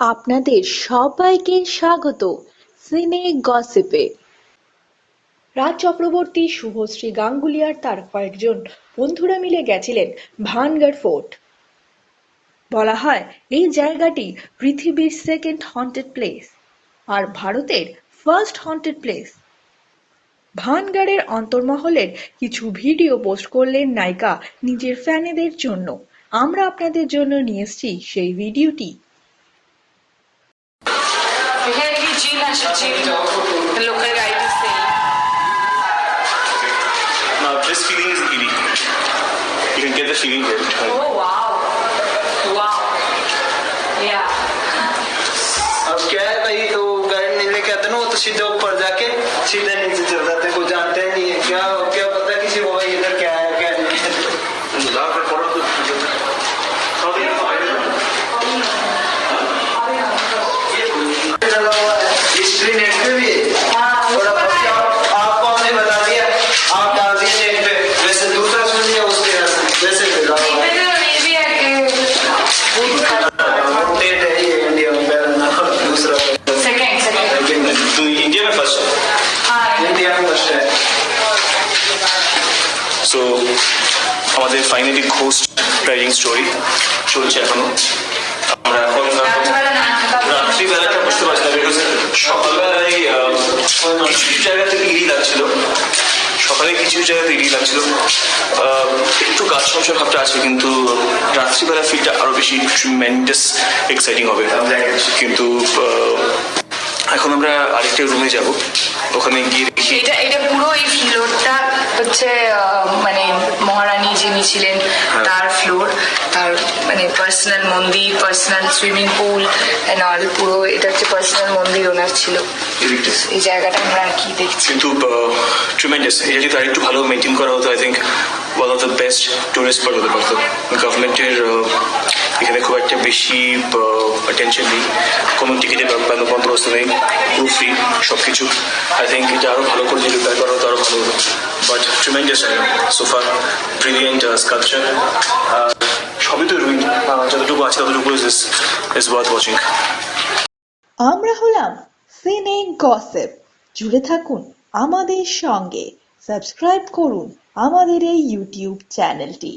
আপনাদের সবাইকে স্বাগত সিনে গসিপে। রাজ চক্রবর্তী শুভশ্রী গাঙ্গুলি আর তার কয়েকজন বন্ধুরা মিলে গেছিলেন ভানগড় ফোর্ট। বলা হয়, এই জায়গাটি পৃথিবীর সেকেন্ড হন্টেড প্লেস আর ভারতের ফার্স্ট হন্টেড প্লেস ভানগড়ের অন্তর্মহলের কিছু ভিডিও পোস্ট করলেন নায়িকা নিজের ফ্যানেদের জন্য। আমরা আপনাদের জন্য নিয়ে এসেছি সেই ভিডিওটি। Gene Ashik Gene, the local guide is saying. Now this feeling is eerie. You can get the feeling here. Oh wow. Wow. Yeah. अब क्या है भाई तो करंट निकले कहते ना वो तो सीधे ऊपर जाके सीधे नीचे चल रहा understand. So, আমাদের ফাইনালি ঘোষ ড্রাইভিং স্টোরি চলছে এখনও। আমরা রাত্রিবেলাটা বুঝতে পারছি না বিকজ সকালবেলায় কিছু জায়গা থেকে ইডি লাগছিল। সকালে কিছু জায়গাতে ইডি লাগছিল। একটু গাছ সমস্যা ভাবটা আছে কিন্তু রাত্রিবেলা ফিলটা আরও বেশি মেন্টাস এক্সাইটিং হবে। কিন্তু এখন আমরা আরেকটা রুমে যাব। ওখানে গিয়ে দেখি এটা এটা পুরো এই ফ্লোরটা হচ্ছে মানে মহারানী যিনি ছিলেন তার ফ্লোর তার মানে পার্সোনাল মন্দির personal swimming pool and all পুরো এটা হচ্ছে পার্সোনাল মন্দির ওনার ছিল। এই জায়গাটা আমরা কি দেখছি। কিন্তু ট্রিমেন্ডাস এটা যদি আরেকটু ভালো মেনটেন করা হতো I think one of the best tourist spot হতে পারতো। গভর্নমেন্টের এখানে খুব একটা বেশি অ্যাটেনশন নেই। কোনো টিকিটের বন্দোবস্ত নেই পুরো ফ্রি সব কিছু আই থিঙ্ক এটা আরও ভালো করে যদি রিপেয়ার করা হতো আরও ভালো হতো but tremendous so far brilliant sculpture সবই তো রুইন যতটুকু আছে, ততটুকু ইজ ওয়ার্থ ওয়াচিং আমরা হলাম সিনে গসিপ। জুড়ে থাকুন আমাদের সঙ্গে। সাবস্ক্রাইব করুন আমাদের এই ইউটিউব চ্যানেলটি।